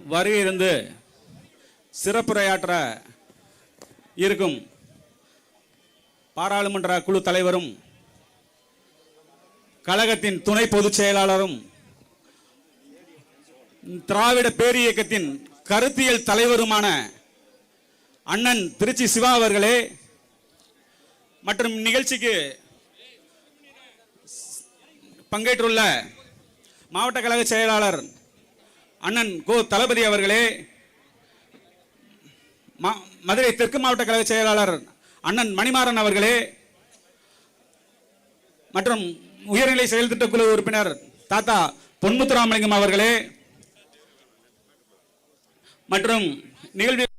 வருகை இருந்து சிறப்புரையாற்ற இருக்கும் பாராளுமன்ற குழு தலைவரும் கழகத்தின் துணை பொதுச் செயலாளரும் திராவிட பேரியக்கத்தின் கருத்தியல் தலைவருமான அண்ணன் திருச்சி சிவா அவர்களே மற்றும் நிகழ்ச்சிக்கு பங்கேற்றுள்ள மாவட்ட கழக செயலாளர் அண்ணன் கோ தளபதி அவர்களே மதுரை தெற்கு மாவட்ட கழக செயலாளர் அண்ணன் மணிமாறன் அவர்களே மற்றும் உயர்நிலை செயல் குழு உறுப்பினர் தாத்தா பொன்முத்துராமலிங்கம் அவர்களே மற்றும் நிகழ்வில்